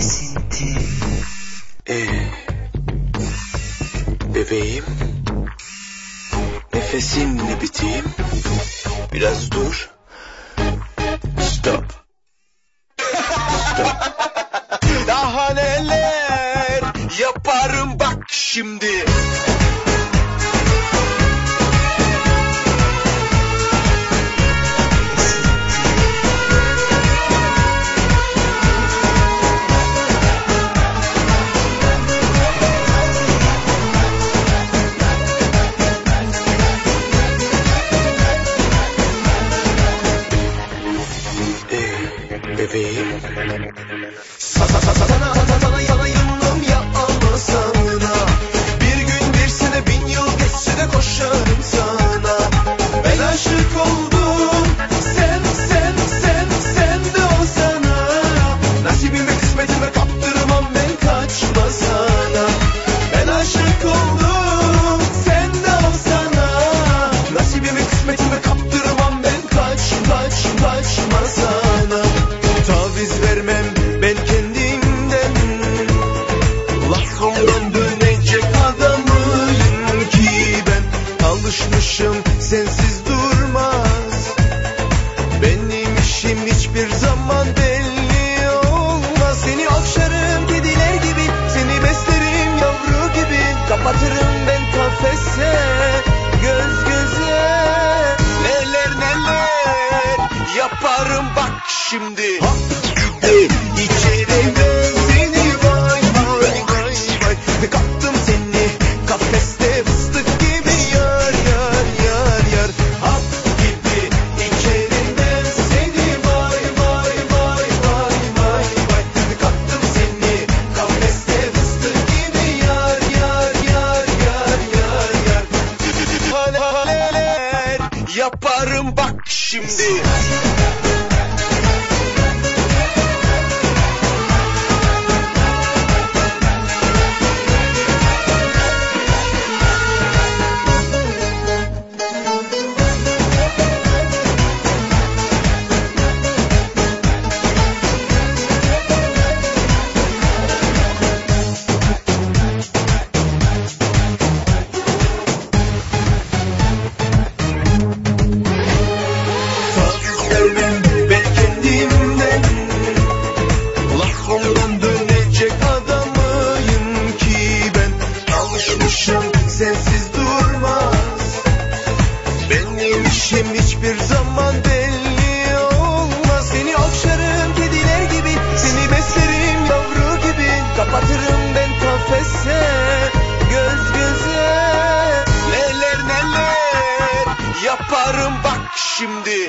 esinti Ee, bebeğim, nefesinle biteyim. Biraz dur. Stop. Stop. Daha neler yaparım bak şimdi. Ee, zaman belli olmaz. Seni okşarım kediler gibi, seni beslerim yavru gibi. Kapatırım ben kafese, göz göze. Neler neler yaparım bak şimdi. Hop yaparım bak şimdi. Benim işim hiçbir zaman belli olmaz. Seni okşarım kediler gibi Seni beslerim yavru gibi. Kapatırım ben kafese Göz göze. Neler neler yaparım bak şimdi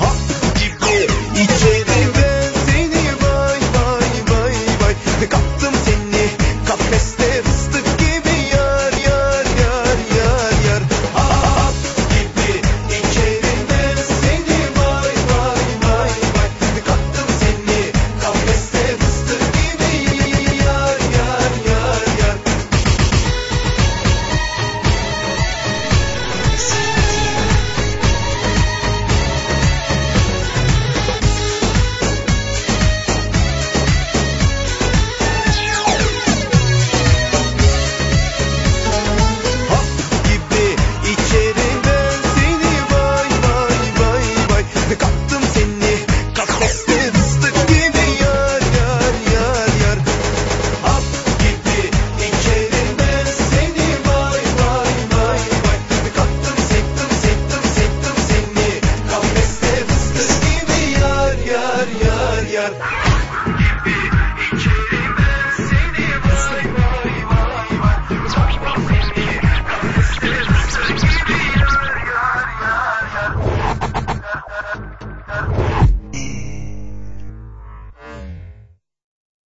Ah!